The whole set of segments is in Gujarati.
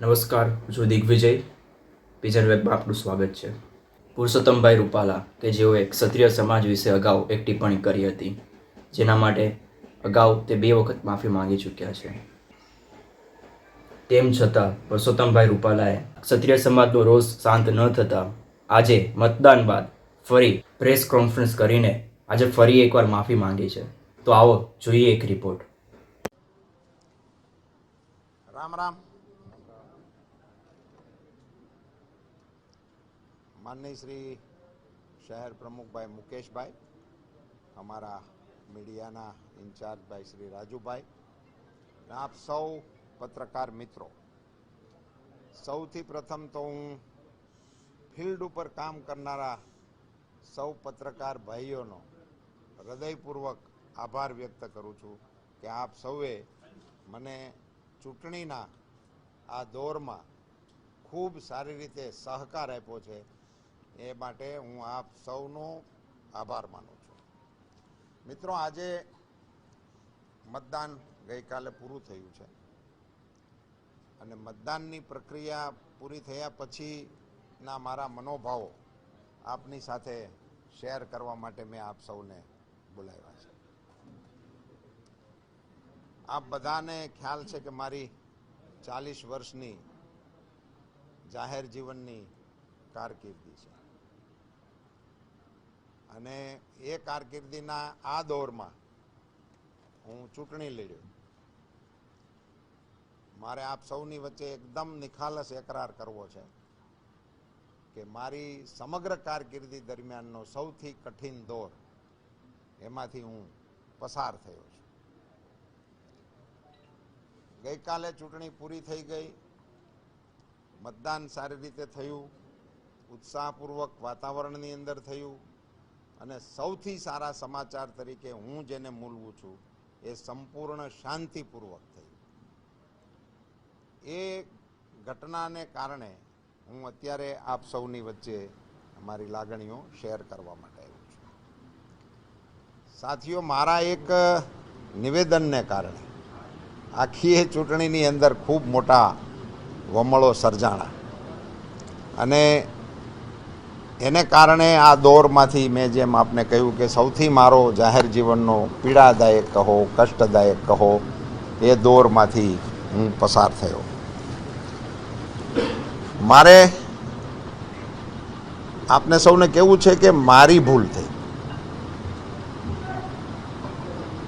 નમસ્કાર, હું દિગ્વિજય. પિજન વેબમાં આપનું સ્વાગત છે. પુરુષોત્તમભાઈ રૂપાલા, કે જેઓએ ક્ષત્રિય સમાજ વિશે અગાઉ એક ટિપ્પણી કરી હતી, જેના માટે અગાઉ તે બે વખત માફી માંગી ચૂક્યા છે. તેમ છતાં, પુરુષોત્તમભાઈ રૂપાલાએ ક્ષત્રિય સમાજનો રોષ શાંત ન થતાં આજે મતદાન બાદ ફરી પ્રેસ કોન્ફરન્સ કરીને આજે ફરી એકવાર માફી માંગી છે. તો આવો જોઈએ એક રિપોર્ટ. રામ રામ. માનનીય શ્રી શહેર પ્રમુખભાઈ મુકેશભાઈ, અમારા મીડિયાના ઇન્ચાર્જભાઈ શ્રી રાજુભાઈ અને આપ સૌ પત્રકાર મિત્રો. સૌથી પ્રથમ તો હું ફિલ્ડ ઉપર કામ કરનારા સૌ પત્રકાર ભાઈઓનો હૃદયપૂર્વક આભાર વ્યક્ત કરું છું કે આપ સૌએ મને ચૂંટણીના આ દોરમાં ખૂબ સારી રીતે સહકાર આપ્યો છે. એ માટે હું આપ સૌનો આભાર માનું છું. મિત્રો, આજે મતદાન ગઈકાલે પૂરું થયું છે. અને મતદાનની પ્રક્રિયા પૂરી થયા પછીના મારા મનોભાવો આપની સાથે શેર કરવા માટે મેં આપ સૌને બોલાવ્યા છે. આપ બધાને ખ્યાલ છે કે મારી ચાલીસ વર્ષની જાહેર જીવનની કારકિર્દી છે. અને એ કારકિર્દીના આ દોરમાં હું ચૂંટણી લડ્યો. મારે આપ સૌની વચ્ચે એકદમ નિખાલસ એકરાર કરવો છે કે મારી સમગ્ર કારકિર્દી દરમિયાનનો સૌથી કઠિન દોર એમાંથી હું પસાર થયો છું. ગઈકાલે ચૂંટણી પૂરી થઈ ગઈ. મતદાન સારી રીતે થયું. ઉત્સાહપૂર્વક વાતાવરણની અંદર થયું. અને સૌથી સારા સમાચાર તરીકે હું જેને મૂલવું છું, એ સંપૂર્ણ શાંતિપૂર્વક થઈ. એ ઘટનાને કારણે હું અત્યારે આપ સૌની વચ્ચે મારી લાગણીઓ શેર કરવા માટે આવ્યો છું. સાથીઓ, મારા એક નિવેદનને કારણે આખી એ ચૂંટણીની અંદર ખૂબ મોટા વમળો સર્જાણા. અને એને કારણે આ દોરમાંથી મેં જેમ આપને કહ્યું કે સૌથી મારો જાહેર જીવનનો પીડાદાયક કહો, કષ્ટદાયક કહો, એ દોરમાંથી હું પસાર થયો. મારે આપને સૌને કહેવું છે કે મારી ભૂલ થઈ.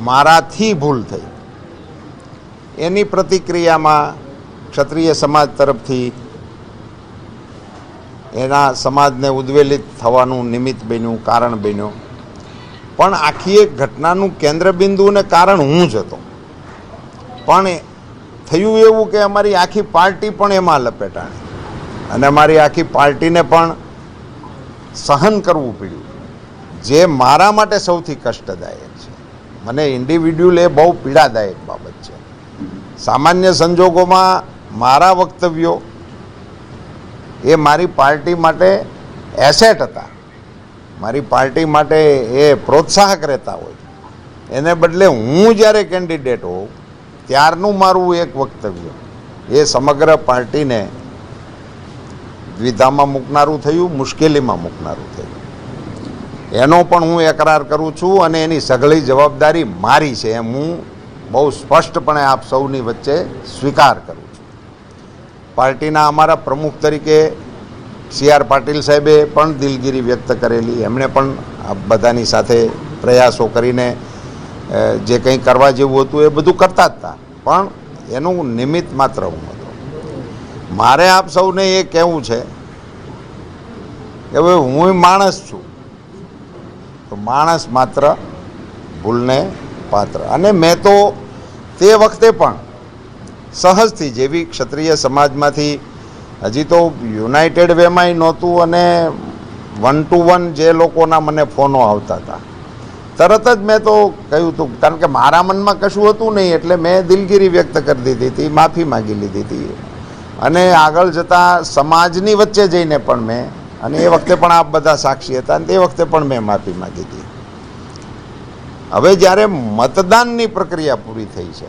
મારાથી ભૂલ થઈ. એની પ્રતિક્રિયામાં ક્ષત્રિય સમાજ તરફથી એના સમાજને ઉદ્વેલિત થવાનું નિમિત્ત બન્યું, કારણ બન્યું. પણ આખી એક ઘટનાનું કેન્દ્રબિંદુ અને કારણ હું જ હતો. પણ થયું એવું કે અમારી આખી પાર્ટી પણ એમાં લપેટાણી. અને અમારી આખી પાર્ટીને પણ સહન કરવું પડ્યું. જે મારા માટે સૌથી કષ્ટદાયક છે. મને ઇન્ડિવિડ્યુઅલ એ બહુ પીડાદાયક બાબત છે. સામાન્ય સંજોગોમાં મારા વક્તવ્યો એ મારી પાર્ટી માટે એસેટ હતા. મારી પાર્ટી માટે એ પ્રોત્સાહક રહેતા હોય. એને બદલે હું જ્યારે કેન્ડિડેટ હોઉં, ત્યારનું મારું એક વક્તવ્ય. એ સમગ્ર પાર્ટીને દ્વિધામાં મૂકનારું થયું, મુશ્કેલીમાં મૂકનારું થયું. એનો પણ હું એકરાર કરું છું અને એની સઘળી જવાબદારી મારી છે એમ હું બહુ સ્પષ્ટપણે આપ સૌની વચ્ચે સ્વીકાર કરું પાર્ટીના અમારા પ્રમુખ તરીકે સી આર પાટીલ સાહેબે પણ દિલગીરી વ્યક્ત કરેલી. એમણે પણ બધાની સાથે પ્રયાસો કરીને જે કંઈ કરવા જેવું હતું એ બધું કરતા જ હતા. પણ એનું નિમિત્ત માત્ર હું હતો. મારે આપ સૌને એ કહેવું છે કે હવે હું માણસ છું. તો માણસ માત્ર ભૂલને પાત્ર. અને મેં તો તે વખતે પણ સહજથી જેવી ક્ષત્રિય સમાજમાંથી હજી તો યુનાઇટેડ વેમાંય નહોતું અને વન ટુ વન જે લોકોના મને ફોનો આવતા હતા. તરત જ મેં તો કહ્યું હતું, કારણ કે મારા મનમાં કશું હતું નહીં એટલે મેં દિલગીરી વ્યક્ત કરી દીધી હતી, માફી માગી લીધી હતી. અને આગળ જતાં સમાજની વચ્ચે જઈને પણ મેં, અને એ વખતે પણ આપ બધા સાક્ષી હતા અને તે વખતે પણ મેં માફી માગી હતી. હવે જ્યારે મતદાનની પ્રક્રિયા પૂરી થઈ છે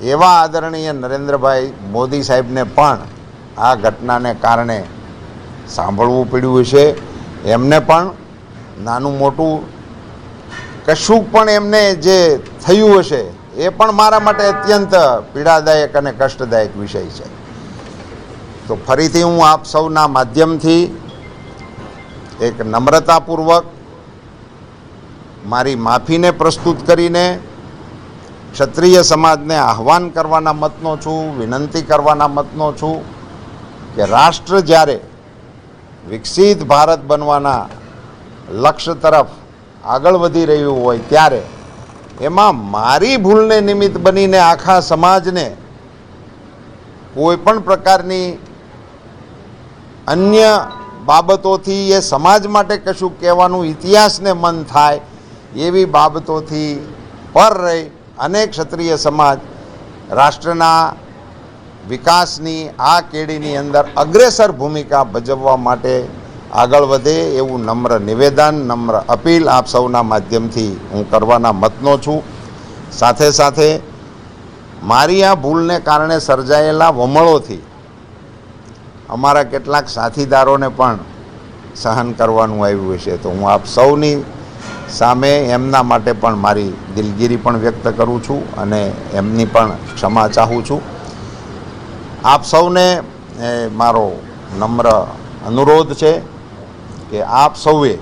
એવા આદરણીય નરેન્દ્રભાઈ મોદી સાહેબને પણ આ ઘટનાને કારણે સાંભળવું પડ્યું છે એમને પણ નાનું મોટું કશું પણ એમને જે થયું હશે, એ પણ મારા માટે અત્યંત પીડાદાયક અને કષ્ટદાયક વિષય છે. તો ફરીથી હું આપ સૌના માધ્યમથી એક નમ્રતાપૂર્વક મારી માફીને પ્રસ્તુત કરીને ક્ષત્રિય સમાજને આહ્વાન કરવાના મતનો છું, વિનંતી કરવાના મતનો છું કે રાષ્ટ્ર જ્યારે વિકસિત ભારત બનવાના લક્ષ્ય તરફ આગળ વધી રહ્યું હોય ત્યારે એમાં મારી ભૂલને નિમિત્ત બનીને આખા સમાજને કોઈ પણ પ્રકારની અન્ય બાબતોથી એ સમાજ માટે કશું કહેવાનું ઇતિહાસને મન થાય એવી બાબતોથી પર રહી અને ક્ષત્રિય સમાજ રાષ્ટ્રના વિકાસની, આ કેડીની અંદર અગ્રેસર ભૂમિકા ભજવવા માટે આગળ વધે એવું નમ્ર નિવેદન, નમ્ર અપીલ આપ સૌના માધ્યમથી હું કરવાના મતનો છું. સાથે સાથે મારી આ ભૂલને કારણે સર્જાયેલા વમળોથી અમારા કેટલાક સાથીદારોને પણ સહન કરવાનું આવ્યું હશે. તો હું આપ સૌની સામે એમના માટે પણ મારી દિલગીરી પણ વ્યક્ત કરું છું અને એમની પણ ક્ષમા ચાહું છું. આપ સૌને મારો નમ્ર અનુરોધ છે કે આપ સૌએ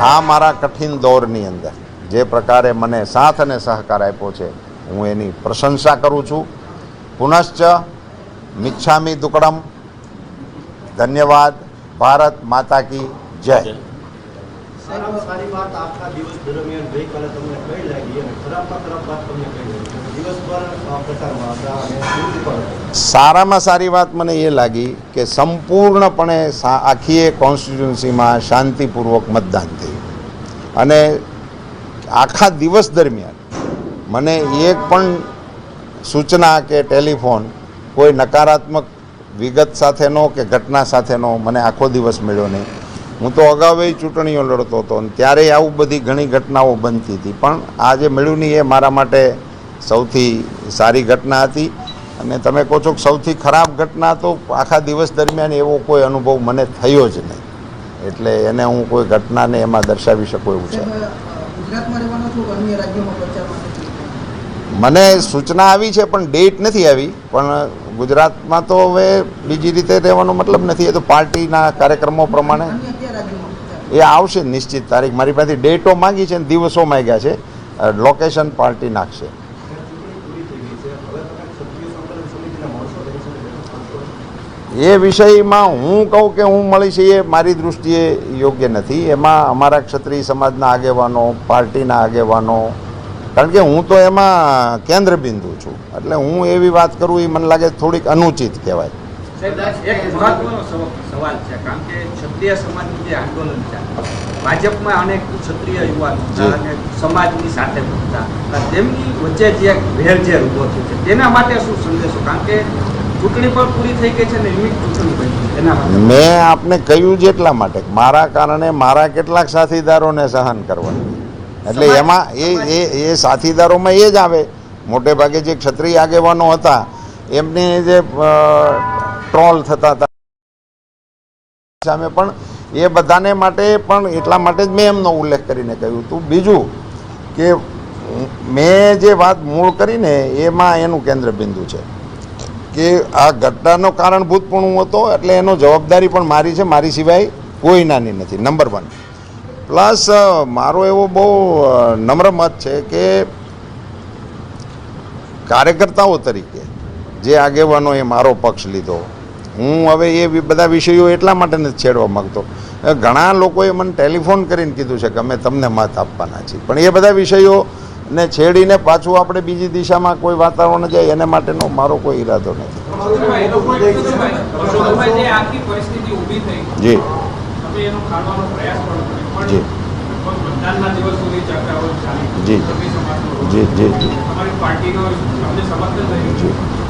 આ મારા કઠિન દોરની અંદર જે પ્રકારે મને સાથ અને સહકાર આપ્યો છે, હું એની પ્રશંસા કરું છું. પુનશ્ચ મિચ્છામી દુકડમ. ધન્યવાદ. ભારત માતા કી જય. સારામાં સારી વાત મને એ લાગી કે સંપૂર્ણપણે આખી એ કોન્સ્ટિટ્યુન્સીમાં શાંતિપૂર્વક મતદાન થયું. અને આખા દિવસ દરમિયાન મને એક પણ સૂચના કે ટેલિફોન કોઈ નકારાત્મક વિગત સાથેનો કે ઘટના સાથેનો મને આખો દિવસ મળ્યો નહીં. હું તો અગાઉ ચૂંટણીઓ લડતો હતો અને ત્યારે આવું બધી ઘણી ઘટનાઓ બનતી હતી. પણ આ જે મળ્યું નહીં એ મારા માટે સૌથી સારી ઘટના હતી. અને તમે કહો છો કે સૌથી ખરાબ ઘટના તો આખા દિવસ દરમિયાન એવો કોઈ અનુભવ મને થયો જ નહીં. એટલે એને હું કોઈ ઘટનાને એમાં દર્શાવી શકું એવું છે. મને સૂચના આવી છે પણ ડેટ નથી આવી. પણ ગુજરાતમાં તો હવે બીજી રીતે રહેવાનો મતલબ નથી. એ તો પાર્ટીના કાર્યક્રમો પ્રમાણે એ આવશે નિશ્ચિત તારીખ. મારી પાસે ડેટો માંગી છે અને દિવસો માંગ્યા છે. લોકેશન પાર્ટી નાખશે. એ વિષયમાં હું કહું કે હું મળીશ એ મારી દૃષ્ટિએ યોગ્ય નથી. એમાં અમારા ક્ષત્રિય સમાજના આગેવાનો, પાર્ટીના આગેવાનો, કારણ કે હું તો એમાં કેન્દ્ર બિંદુ છું. એટલે હું એવી વાત કરું, એ મને લાગે થોડીક અનુચિત કહેવાય. એક મહત્વનો સવાલ છે કારણ કે ક્ષત્રિય સમાજનું જે આંદોલન છે ભાજપમાં અનેક ક્ષત્રિય યુવાનો અને સમાજની સાથે હતા તેમની વચ્ચે જે વેરઝેર ઊભો થયો છે તેના માટે શું સંદેશો? કારણ કે ચૂંટણી પણ પૂરી થઈ ગઈ છે ને યુનિટ ચૂંટણી બની એના માટે. મેં આપને કહ્યું જ એટલા માટે મારા કારણે મારા કેટલાક સાથીદારોને સહન કરવાનું. એટલે એમાં એ એ એ સાથીદારોમાં એ જ આવે. મોટે ભાગે જે ક્ષત્રિય આગેવાનો હતા એમને જે ટ્રોલ થતા હતા. સામે પણ એ બધાને માટે પણ એટલા માટે જ મેં એમનો ઉલ્લેખ કરીને કહ્યું હતું. બીજું કે મેં જે વાત મૂળ કરીને એમાં એનું કેન્દ્ર બિંદુ છે કે આ ઘટનાનો કારણભૂત પણ હું હતો એટલે એનો જવાબદારી પણ મારી છે. મારી સિવાય કોઈ નાની નથી. નંબર વન પ્લસ મારો એવો બહુ નમ્ર મત છે કે કાર્યકર્તાઓ તરીકે જે આગેવાનોએ મારો પક્ષ લીધો હું હવે એ બધા વિષયો એટલા માટે નથી છેડવા માગતો. ઘણા લોકોએ મને ટેલિફોન કરીને કીધું છે કે અમે તમને મત આપવાના છીએ. પણ એ બધા વિષયો ને છેડીને પાછું આપણે બીજી દિશામાં કોઈ વાતાવરણ જાય એને માટેનો મારો કોઈ ઈરાદો નથી. જે. જી. જી. જી. જી. જી જી.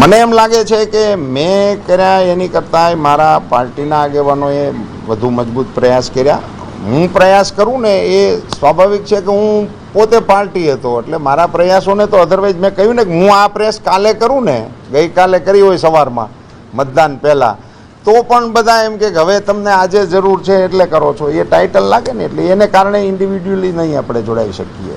મને એમ લાગે છે કે મેં કર્યા એની કરતાંય મારા પાર્ટીના આગેવાનોએ વધુ મજબૂત પ્રયાસ કર્યા. હું પ્રયાસ કરું ને એ સ્વાભાવિક છે કે હું પોતે પાર્ટી હતો, એટલે મારા પ્રયાસોને તો અધરવાઇઝ મેં કહ્યું ને કે હું આ પ્રયાસ કાલે કરું ને, ગઈકાલે કરી હોય સવારમાં મતદાન પહેલાં. તો પણ બધા એમ કે હવે તમને આજે જરૂર છે એટલે કરો છો. એ ટાઇટલ લાગે ને એટલે એને કારણે ઇન્ડિવિડ્યુઅલી નહીં આપણે જોડાઈ શકીએ.